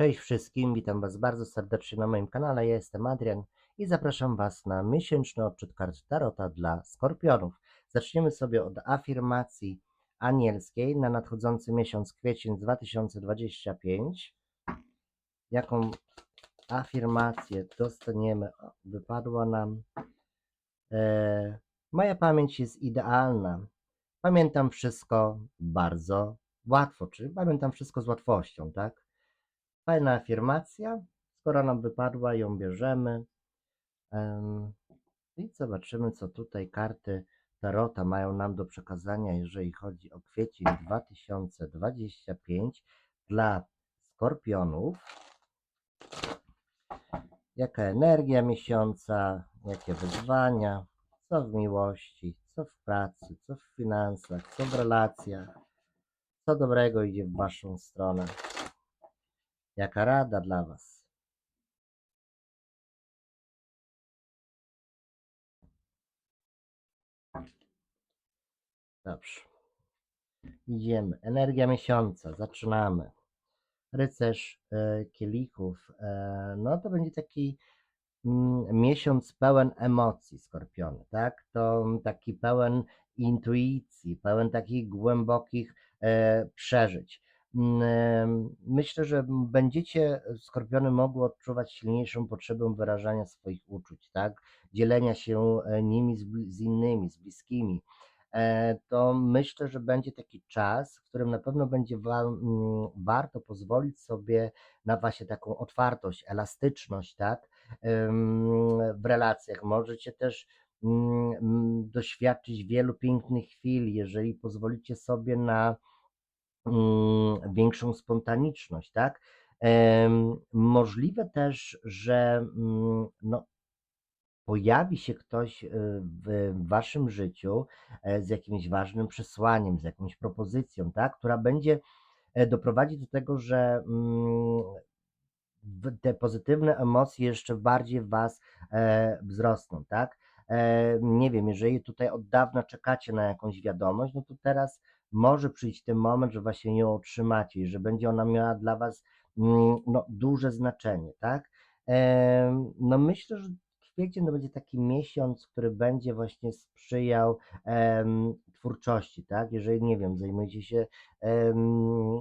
Cześć wszystkim, witam Was bardzo serdecznie na moim kanale. Ja jestem Adrian i zapraszam Was na miesięczny odczyt kart Tarota dla Skorpionów. Zaczniemy sobie od afirmacji anielskiej na nadchodzący miesiąc kwiecień 2025. Jaką afirmację dostaniemy? Wypadła nam. E, moja pamięć jest idealna. Pamiętam wszystko bardzo łatwo, czyli pamiętam wszystko z łatwością, tak? Fajna afirmacja. Skoro nam wypadła, ją bierzemy. Em, I zobaczymy, co tutaj karty Tarota mają nam do przekazania, jeżeli chodzi o kwiecień 2025 dla Skorpionów. Jaka energia miesiąca, jakie wyzwania, co w miłości, co w pracy, co w finansach, co w relacjach, co dobrego idzie w Waszą stronę. Jaka rada dla Was? Dobrze. Idziemy. Energia miesiąca. Zaczynamy. Rycerz e, kielichów. E, no to będzie taki mm, miesiąc pełen emocji, skorpiony, tak? To taki pełen intuicji, pełen takich głębokich e, przeżyć. Mm, Myślę, że będziecie, skorpiony, mogły odczuwać silniejszą potrzebę wyrażania swoich uczuć, tak? Dzielenia się e, nimi z, z innymi, z bliskimi. E, To myślę, że będzie taki czas, w którym na pewno będzie Wam mm, warto pozwolić sobie na właśnie taką otwartość, elastyczność, tak? W relacjach. Możecie też mm, doświadczyć wielu pięknych chwil, jeżeli pozwolicie sobie na większą spontaniczność, tak? Możliwe też, że mm, no, pojawi się ktoś y, w waszym życiu e, z jakimś ważnym przesłaniem, z jakąś propozycją, tak? Która będzie e, doprowadzić do tego, że mm, te pozytywne emocje jeszcze bardziej w was e, wzrosną, tak? Nie wiem, jeżeli tutaj od dawna czekacie na jakąś wiadomość, no to teraz może przyjść ten moment, że właśnie ją otrzymacie i że będzie ona miała dla was mm, no, duże znaczenie, tak? No myślę, że kwiecień to będzie taki miesiąc, który będzie właśnie sprzyjał twórczości, tak? Jeżeli, nie wiem, zajmujecie się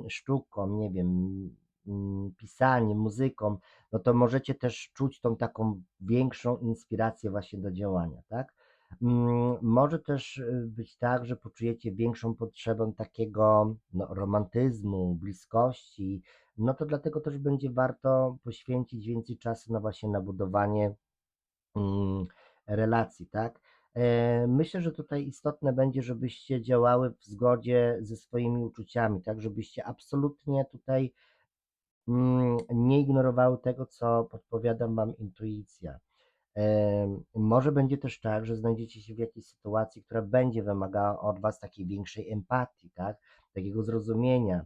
sztuką, nie wiem, mm, pisaniem, muzyką, no to możecie też czuć tą taką większą inspirację właśnie do działania, tak? Mm, Może też y, być tak, że poczujecie większą potrzebę takiego no, romantyzmu, bliskości, no to dlatego też będzie warto poświęcić więcej czasu na właśnie na budowanie mm, relacji, tak? E, Myślę, że tutaj istotne będzie, żebyście działały w zgodzie ze swoimi uczuciami, tak? Żebyście absolutnie tutaj mm, nie ignorowały tego, co podpowiada Wam intuicja. Może będzie też tak, że znajdziecie się w jakiejś sytuacji, która będzie wymagała od Was takiej większej empatii, tak? Takiego zrozumienia.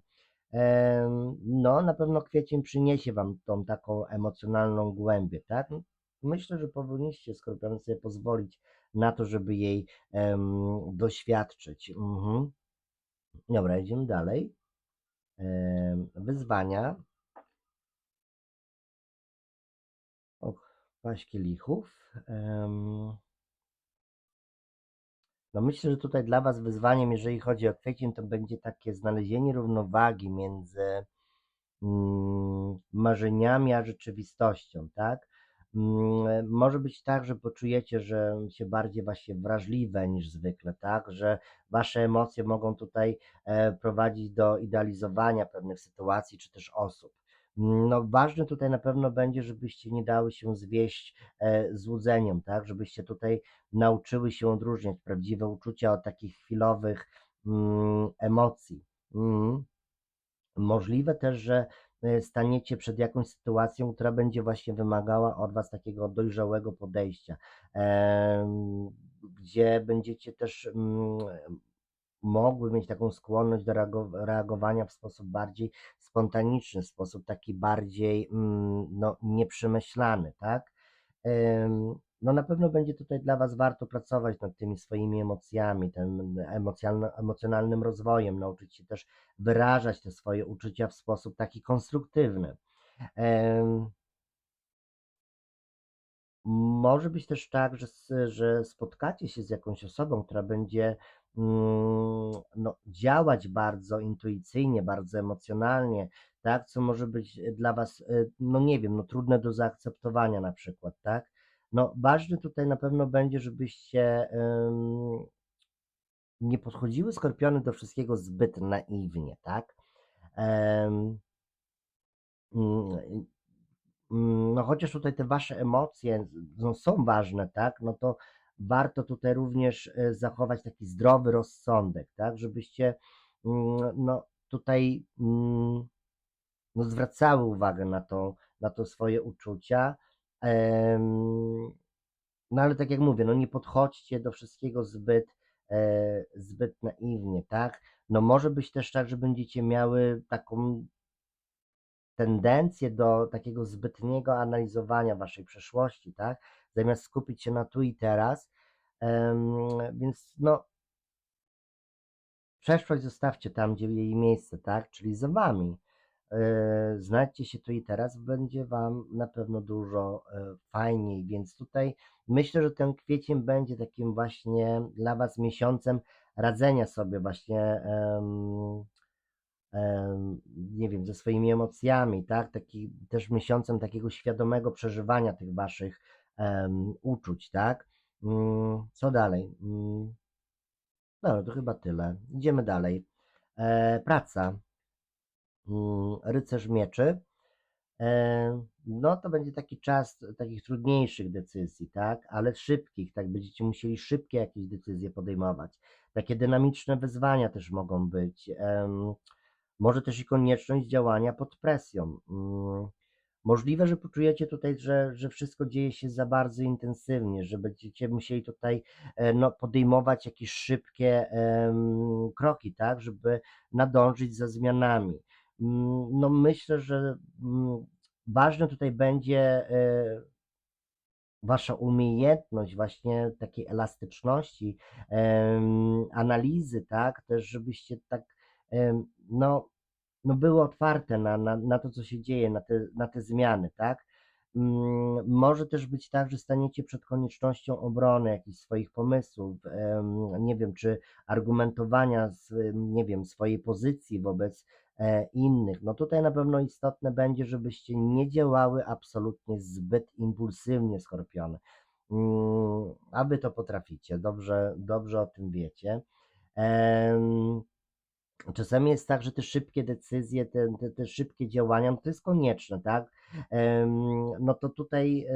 No, na pewno kwiecień przyniesie Wam tą taką emocjonalną głębię, tak? Myślę, że powinniście skorpiony sobie pozwolić na to, żeby jej doświadczyć. Mhm. Dobra, idziemy dalej. Wyzwania. Paść kielichów. No myślę, że tutaj dla Was wyzwaniem, jeżeli chodzi o kwiecień, to będzie takie znalezienie równowagi między mm, marzeniami a rzeczywistością, tak? Mm, Może być tak, że poczujecie, że się bardziej właśnie wrażliwe niż zwykle, tak? Że Wasze emocje mogą tutaj e, prowadzić do idealizowania pewnych sytuacji czy też osób. No, ważne tutaj na pewno będzie, żebyście nie dały się zwieść e, złudzeniom, tak? Żebyście tutaj nauczyły się odróżniać prawdziwe uczucia od takich chwilowych mm, emocji. Mm. Możliwe też, że e, staniecie przed jakąś sytuacją, która będzie właśnie wymagała od Was takiego dojrzałego podejścia, gdzie będziecie też mm, mogły mieć taką skłonność do reago- reagowania w sposób bardziej spontaniczny, w sposób taki bardziej mm, no, nieprzemyślany, tak? No na pewno będzie tutaj dla Was warto pracować nad tymi swoimi emocjami, tym emocjonalnym rozwojem, nauczyć się też wyrażać te swoje uczucia w sposób taki konstruktywny. Może być też tak, że, że spotkacie się z jakąś osobą, która będzie mm, no, działać bardzo intuicyjnie, bardzo emocjonalnie, tak, co może być dla Was, y, no nie wiem, no trudne do zaakceptowania na przykład, tak. No ważne tutaj na pewno będzie, żebyście nie podchodziły skorpiony do wszystkiego zbyt naiwnie, tak. Mm, No chociaż tutaj te wasze emocje no, są ważne, tak, no to warto tutaj również e, zachować taki zdrowy rozsądek, tak, żebyście mm, no tutaj mm, no, zwracały uwagę na to, na to swoje uczucia. No ale tak jak mówię, no nie podchodźcie do wszystkiego zbyt, e, zbyt naiwnie, tak? No może być też tak, że będziecie miały taką tendencję do takiego zbytniego analizowania waszej przeszłości, tak? Zamiast skupić się na tu i teraz. Więc no, przeszłość zostawcie tam, gdzie jej miejsce, tak? Czyli za wami. E, Znajdźcie się tu i teraz, będzie wam na pewno dużo e, fajniej, więc tutaj myślę, że ten kwiecień będzie takim właśnie dla was miesiącem radzenia sobie właśnie nie wiem, ze swoimi emocjami, tak? Taki też miesiącem takiego świadomego przeżywania tych waszych em, uczuć, tak? Mm, Co dalej? Mm, Dobra, to chyba tyle. Idziemy dalej. E, praca. Mm, Rycerz mieczy. E, No to będzie taki czas takich trudniejszych decyzji, tak? Ale szybkich, tak? Będziecie musieli szybkie jakieś decyzje podejmować. Takie dynamiczne wyzwania też mogą być. Em, Może też i konieczność działania pod presją. Mm, Możliwe, że poczujecie tutaj, że, że wszystko dzieje się za bardzo intensywnie, że będziecie musieli tutaj e, no, podejmować jakieś szybkie em, kroki, tak, żeby nadążyć za zmianami. Mm, No myślę, że mm, ważne tutaj będzie e, wasza umiejętność właśnie takiej elastyczności, em, analizy, tak, też żebyście tak, no, no były otwarte na, na, na to, co się dzieje, na te, na te zmiany, tak. Mm, Może też być tak, że staniecie przed koniecznością obrony jakichś swoich pomysłów, nie wiem, czy argumentowania, z, nie wiem, swojej pozycji wobec e, innych. No tutaj na pewno istotne będzie, żebyście nie działały absolutnie zbyt impulsywnie, skorpiony. Mm, A wy to potraficie, dobrze, dobrze o tym wiecie. Czasami jest tak, że te szybkie decyzje, te, te, te szybkie działania, no to jest konieczne, tak? No to tutaj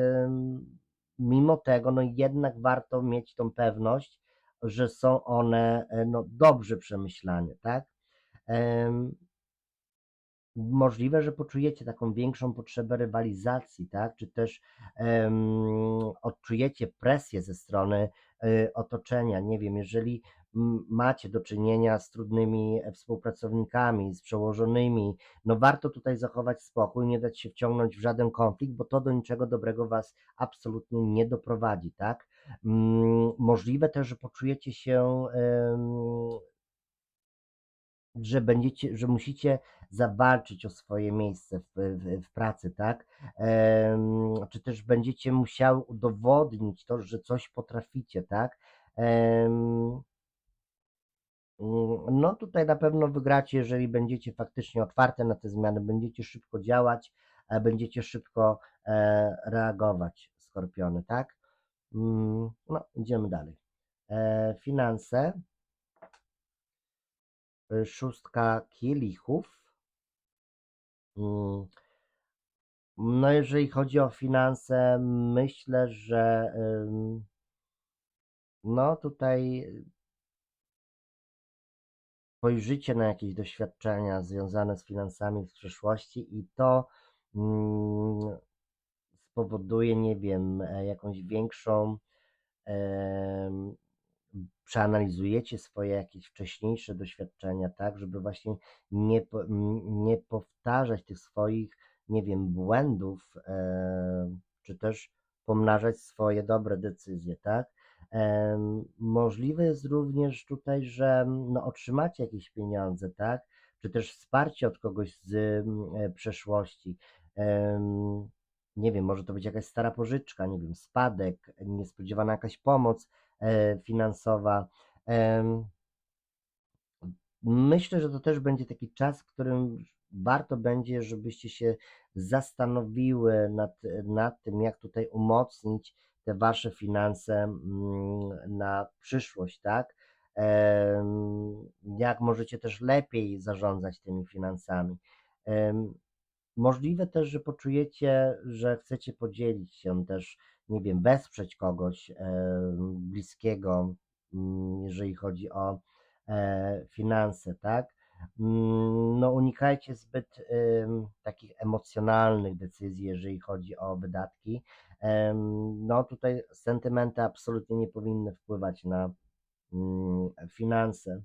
mimo tego, no jednak warto mieć tą pewność, że są one e, no, dobrze przemyślane, tak? Możliwe, że poczujecie taką większą potrzebę rywalizacji, tak? Czy też odczujecie presję ze strony y, otoczenia. Nie wiem, jeżeli macie do czynienia z trudnymi e, współpracownikami, z przełożonymi, no warto tutaj zachować spokój, nie dać się wciągnąć w żaden konflikt, bo to do niczego dobrego was absolutnie nie doprowadzi, tak? Możliwe też, że poczujecie się że będziecie, że musicie zawalczyć o swoje miejsce w, w, w pracy, tak? Czy też będziecie musiały udowodnić to, że coś potraficie, tak? No tutaj na pewno wygracie, jeżeli będziecie faktycznie otwarte na te zmiany, będziecie szybko działać, e, będziecie szybko e, reagować, skorpiony, tak? Mm, No, idziemy dalej. E, Finanse. Szóstka kielichów. Mm, No, jeżeli chodzi o finanse, myślę, że no tutaj spojrzycie na jakieś doświadczenia związane z finansami w przeszłości i to mm, spowoduje, nie wiem, e, jakąś większą przeanalizujecie swoje jakieś wcześniejsze doświadczenia, tak, żeby właśnie nie, nie powtarzać tych swoich, nie wiem, błędów, e, czy też pomnażać swoje dobre decyzje, tak. Możliwe jest również tutaj, że no, otrzymacie jakieś pieniądze, tak, czy też wsparcie od kogoś z mm, e, przeszłości. nie wiem, może to być jakaś stara pożyczka, nie wiem, spadek, niespodziewana jakaś pomoc e, finansowa. Myślę, że to też będzie taki czas, w którym warto będzie, żebyście się zastanowiły nad, nad tym, jak tutaj umocnić te wasze finanse mm, na przyszłość, tak? Jak możecie też lepiej zarządzać tymi finansami. Możliwe też, że poczujecie, że chcecie podzielić się też, nie wiem, wesprzeć kogoś bliskiego, mm, jeżeli chodzi o e, finanse, tak? Mm, No, unikajcie zbyt takich emocjonalnych decyzji, jeżeli chodzi o wydatki. No, tutaj sentymenty absolutnie nie powinny wpływać na mm, finanse.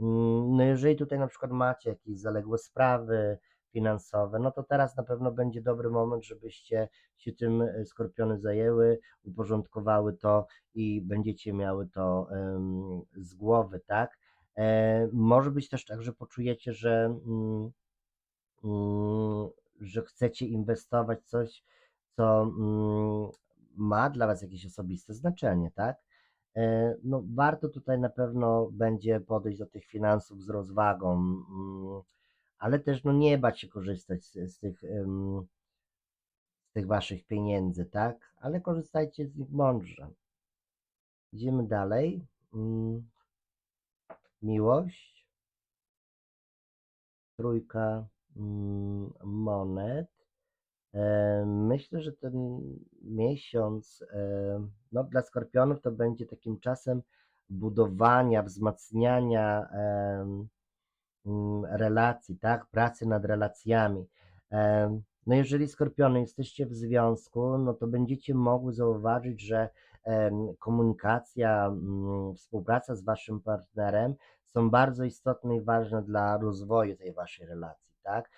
Mm, No jeżeli tutaj na przykład macie jakieś zaległe sprawy finansowe, no to teraz na pewno będzie dobry moment, żebyście się tym e, skorpiony zajęły, uporządkowały to i będziecie miały to z głowy, tak? E, może być też tak, że poczujecie, że, mm, mm, że chcecie inwestować coś, co mm, ma dla Was jakieś osobiste znaczenie, tak? E, No, warto tutaj na pewno będzie podejść do tych finansów z rozwagą, ale też no, nie bać się korzystać z, z tych, z tych waszych pieniędzy, tak? Ale korzystajcie z nich mądrze. Idziemy dalej. Miłość. Trójka mm, monet. E, Myślę, że ten miesiąc e, no, dla skorpionów to będzie takim czasem budowania, wzmacniania mm, relacji, tak? Pracy nad relacjami. Em, No jeżeli skorpiony jesteście w związku, no to będziecie mogły zauważyć, że komunikacja, mm, współpraca z waszym partnerem są bardzo istotne i ważne dla rozwoju tej waszej relacji, tak?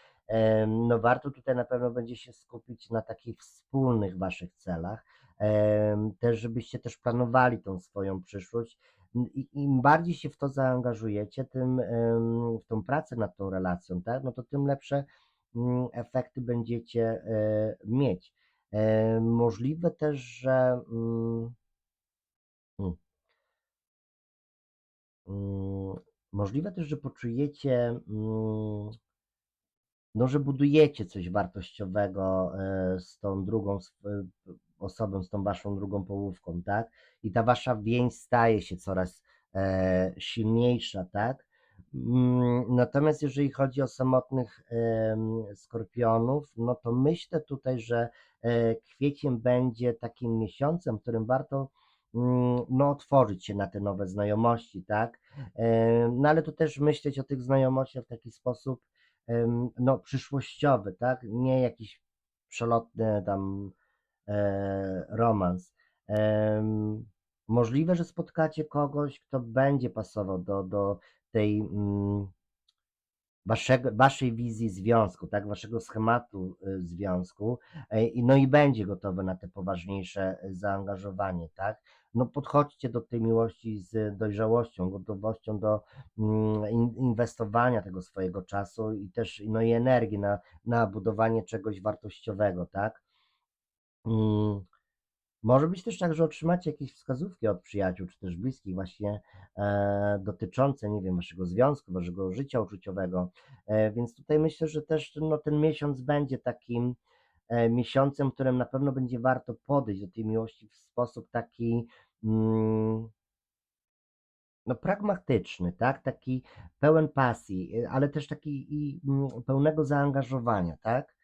No warto tutaj na pewno będzie się skupić na takich wspólnych waszych celach, też żebyście też planowali tą swoją przyszłość. Im bardziej się w to zaangażujecie, tym w tą pracę nad tą relacją, tak, no to tym lepsze mm, efekty będziecie e, mieć. E, Możliwe też, że mm, mm, mm, możliwe też, że poczujecie mm, no, że budujecie coś wartościowego e, z tą drugą e, osobą, z tą waszą drugą połówką, tak? I ta wasza więź staje się coraz silniejsza, tak? Mm, Natomiast jeżeli chodzi o samotnych skorpionów, no to myślę tutaj, że e, kwiecień będzie takim miesiącem, w którym warto mm, no, otworzyć się na te nowe znajomości, tak? E, No ale to też myśleć o tych znajomościach w taki sposób, no, przyszłościowy, tak? Nie jakiś przelotny tam e, romans. Możliwe, że spotkacie kogoś, kto będzie pasował do, do tej mm, waszego, waszej wizji związku, tak? Waszego schematu y, związku, e, no i będzie gotowy na te poważniejsze y, zaangażowanie, tak? No podchodźcie do tej miłości z dojrzałością, gotowością do mm, in- inwestowania tego swojego czasu i też no i energii na, na budowanie czegoś wartościowego, tak? Mm, Może być też tak, że otrzymacie jakieś wskazówki od przyjaciół, czy też bliskich właśnie e, dotyczące, nie wiem, waszego związku, waszego życia uczuciowego. E, więc tutaj myślę, że też no, ten miesiąc będzie takim e, miesiącem, w którym na pewno będzie warto podejść do tej miłości w sposób taki mm, no, pragmatyczny, tak? Taki pełen pasji, e, ale też taki i mm, pełnego zaangażowania, tak?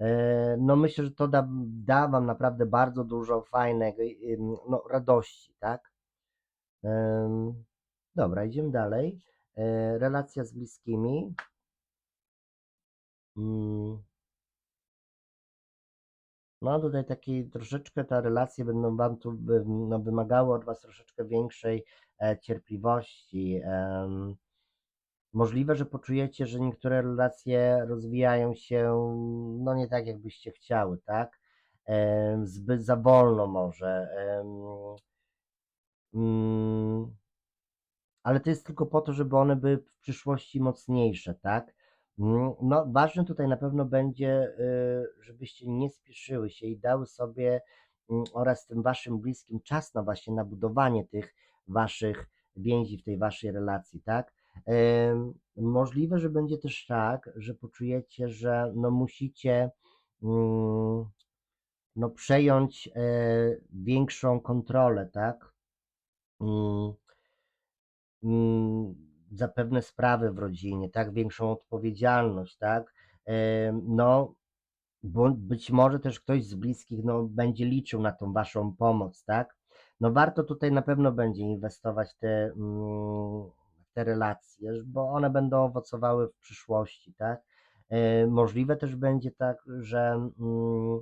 E, No myślę, że to da, da Wam naprawdę bardzo dużo fajnego, no, radości, tak? Dobra, idziemy dalej. E, Relacja z bliskimi. Mm, No tutaj takiej troszeczkę te relacje będą Wam tu no, wymagały od Was troszeczkę większej e, cierpliwości. Możliwe, że poczujecie, że niektóre relacje rozwijają się no nie tak, jakbyście chciały, tak? Zbyt za wolno może. mm, Ale to jest tylko po to, żeby one były w przyszłości mocniejsze, tak? Mm, No, ważne tutaj na pewno będzie, y, żebyście nie spieszyły się i dały sobie mm, oraz tym waszym bliskim czas na właśnie na budowanie tych waszych więzi w tej waszej relacji, tak? Możliwe, że będzie też tak, że poczujecie, że no musicie mm, no przejąć e, większą kontrolę, tak? Mm, mm, za pewne sprawy w rodzinie, tak? Większą odpowiedzialność, tak? No, bo być może też ktoś z bliskich no, będzie liczył na tą waszą pomoc, tak? No warto tutaj na pewno będzie inwestować te, te relacje, bo one będą owocowały w przyszłości, tak? E, Możliwe też będzie tak, że mm,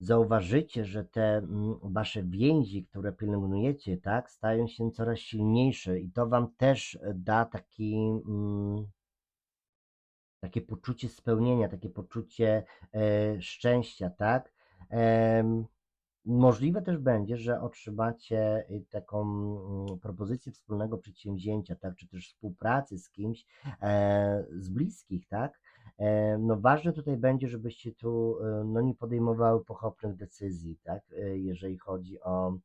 zauważycie, że te mm, wasze więzi, które pielęgnujecie, tak, stają się coraz silniejsze i to wam też da taki mm, takie poczucie spełnienia, takie poczucie e, szczęścia, tak? Możliwe też będzie, że otrzymacie y, taką mm, propozycję wspólnego przedsięwzięcia, tak, czy też współpracy z kimś e, z bliskich, tak? E, No ważne tutaj będzie, żebyście tu e, no, nie podejmowały pochopnych decyzji, tak, e, jeżeli chodzi o,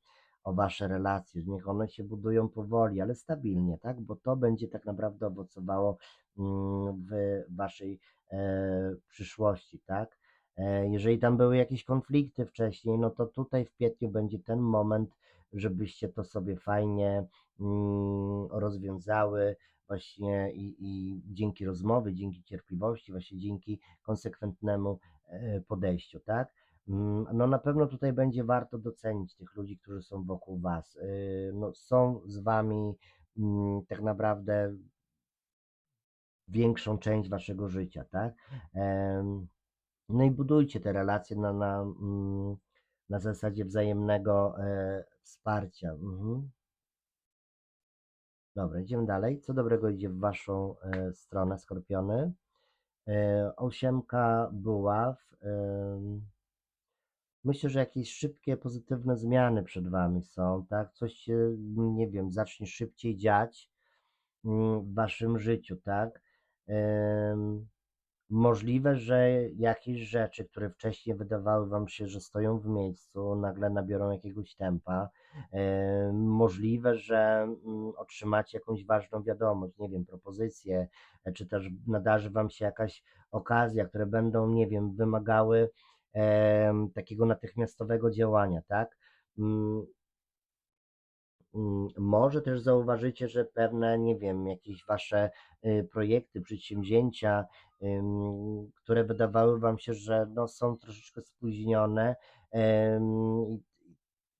o wasze relacje, że niech one się budują powoli, ale stabilnie, tak, bo to będzie tak naprawdę owocowało mm, w waszej e, przyszłości, tak? E, Jeżeli tam były jakieś konflikty wcześniej, no to tutaj w kwietniu będzie ten moment, żebyście to sobie fajnie mm, rozwiązały właśnie i, i dzięki rozmowie, dzięki cierpliwości, właśnie dzięki konsekwentnemu e, podejściu, tak? Mm, No na pewno tutaj będzie warto docenić tych ludzi, którzy są wokół was. Y, No, są z wami mm, tak naprawdę większą część waszego życia, tak? No i budujcie te relacje na, na, mm, na zasadzie wzajemnego e, wsparcia. Mhm. Dobra, idziemy dalej. Co dobrego idzie w Waszą e, stronę, Skorpiony? E, ósemka buław. em, Myślę, że jakieś szybkie, pozytywne zmiany przed Wami są, tak? Coś się, nie wiem, zacznie szybciej dziać mm, w Waszym życiu, tak? Em, Możliwe, że jakieś rzeczy, które wcześniej wydawały Wam się, że stoją w miejscu, nagle nabiorą jakiegoś tempa. E, Możliwe, że mm, otrzymacie jakąś ważną wiadomość, nie wiem, propozycję, e, czy też nadarzy Wam się jakaś okazja, które będą, nie wiem, wymagały takiego natychmiastowego działania, tak? Mm, Może też zauważycie, że pewne, nie wiem, jakieś wasze y, projekty, przedsięwzięcia, które wydawały wam się, że no, są troszeczkę spóźnione, i-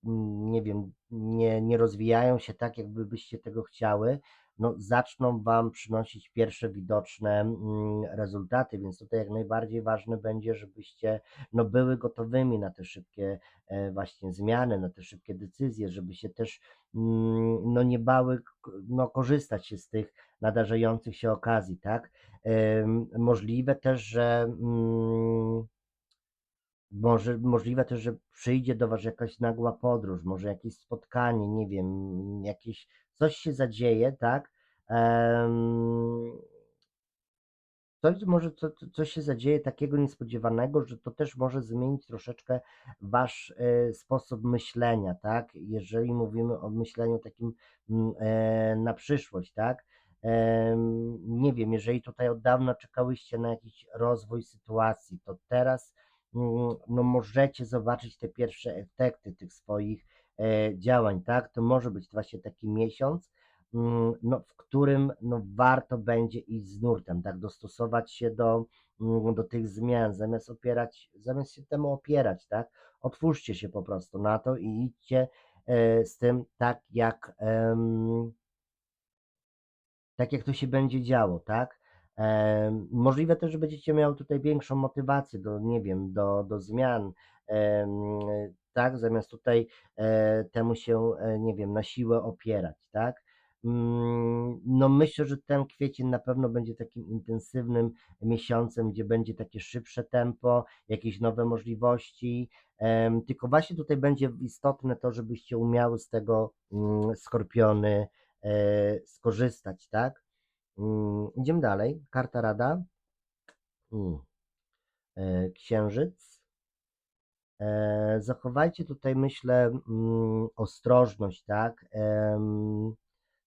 mm, nie wiem, nie, nie rozwijają się tak, jakby byście tego chciały, no, zaczną wam przynosić pierwsze widoczne mm, rezultaty, więc tutaj jak najbardziej ważne będzie, żebyście no, były gotowymi na te szybkie e, właśnie zmiany, na te szybkie decyzje, żeby się też mm, no nie bały no, korzystać się z tych nadarzających się okazji, tak? Możliwe też, że mm, może, możliwe też, że przyjdzie do Was jakaś nagła podróż, może jakieś spotkanie, nie wiem, jakieś coś się zadzieje, tak? Coś może co, co- się zadzieje takiego niespodziewanego, że to też może zmienić troszeczkę wasz e, sposób myślenia, tak? Jeżeli mówimy o myśleniu takim mm, e, na przyszłość, tak? Nie wiem, jeżeli tutaj od dawna czekałyście na jakiś rozwój sytuacji, to teraz mm, no, możecie zobaczyć te pierwsze efekty tych swoich działań, tak? To może być właśnie taki miesiąc, mm, no, w którym no, warto będzie iść z nurtem, tak, dostosować się do, mm, do tych zmian, zamiast opierać, zamiast się temu opierać, tak, otwórzcie się po prostu na to i idźcie e, z tym tak, jak, tak jak to się będzie działo, tak. Em, Możliwe też, że będziecie miały tutaj większą motywację do, nie wiem, do, do zmian, tak, zamiast tutaj e, temu się, e, nie wiem, na siłę opierać, tak. Mm, No myślę, że ten kwiecień na pewno będzie takim intensywnym miesiącem, gdzie będzie takie szybsze tempo, jakieś nowe możliwości. Tylko właśnie tutaj będzie istotne to, żebyście umiały z tego mm, skorpiony e, skorzystać, tak? Mm, idziemy dalej. Karta rada. Księżyc. E, Zachowajcie tutaj, myślę, mm, ostrożność, tak?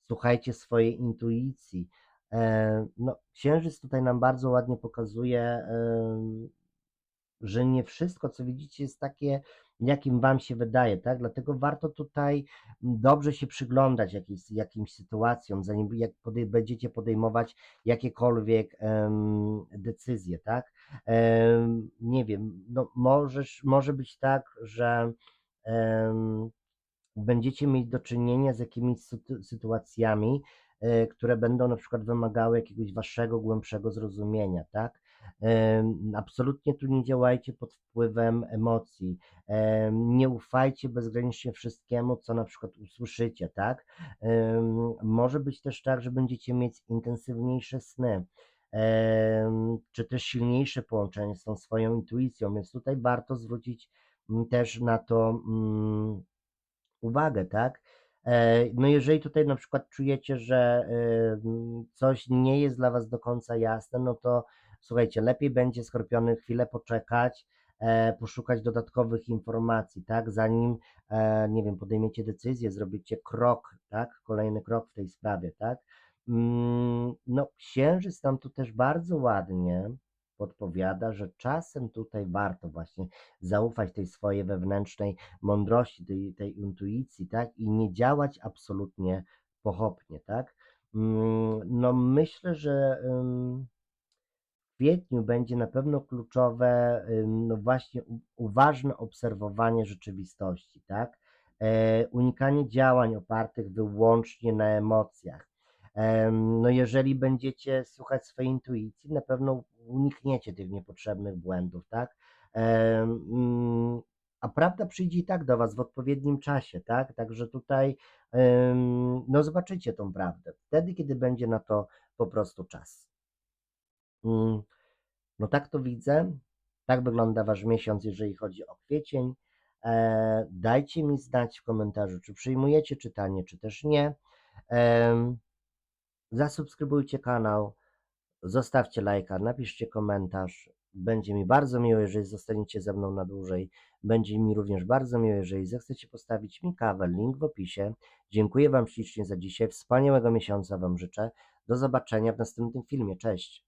Słuchajcie swojej intuicji. E, No, księżyc tutaj nam bardzo ładnie pokazuje, że nie wszystko, co widzicie, jest takie, jakim wam się wydaje, tak? Dlatego warto tutaj dobrze się przyglądać jakimś, jakimś sytuacjom, zanim jak podej- będziecie podejmować jakiekolwiek em, decyzje, tak? Nie wiem, no możesz, może być tak, że będziecie mieć do czynienia z jakimiś sytu- sytuacjami, e, które będą na przykład wymagały jakiegoś waszego głębszego zrozumienia, tak? Absolutnie tu nie działajcie pod wpływem emocji. Em, Nie ufajcie bezgranicznie wszystkiemu, co na przykład usłyszycie, tak? Może być też tak, że będziecie mieć intensywniejsze sny, czy też silniejsze połączenie z tą swoją intuicją, więc tutaj warto zwrócić mm, też na to mm, uwagę, tak? E, No jeżeli tutaj na przykład czujecie, że coś nie jest dla Was do końca jasne, no to słuchajcie, lepiej będzie skorpiony chwilę poczekać, e, poszukać dodatkowych informacji, tak? Zanim, e, nie wiem, podejmiecie decyzję, zrobicie krok, tak? Kolejny krok w tej sprawie, tak? Mm, No, księżyc nam tu też bardzo ładnie podpowiada, że czasem tutaj warto właśnie zaufać tej swojej wewnętrznej mądrości, tej, tej intuicji, tak? I nie działać absolutnie pochopnie, tak? Mm, No myślę, że w kwietniu będzie na pewno kluczowe, no właśnie uważne obserwowanie rzeczywistości, tak? E, unikanie działań opartych wyłącznie na emocjach. No jeżeli będziecie słuchać swojej intuicji, na pewno unikniecie tych niepotrzebnych błędów, tak? Mm, a prawda przyjdzie i tak do Was w odpowiednim czasie, tak? Także tutaj, no zobaczycie tą prawdę, wtedy, kiedy będzie na to po prostu czas. Mm, No tak to widzę, tak wygląda Wasz miesiąc, jeżeli chodzi o kwiecień. E, Dajcie mi znać w komentarzu, czy przyjmujecie czytanie, czy też nie. Zasubskrybujcie kanał, zostawcie lajka, napiszcie komentarz. Będzie mi bardzo miło, jeżeli zostaniecie ze mną na dłużej. Będzie mi również bardzo miło, jeżeli zechcecie postawić mi kawę. Link w opisie. Dziękuję Wam ślicznie za dzisiaj. Wspaniałego miesiąca Wam życzę. Do zobaczenia w następnym filmie. Cześć.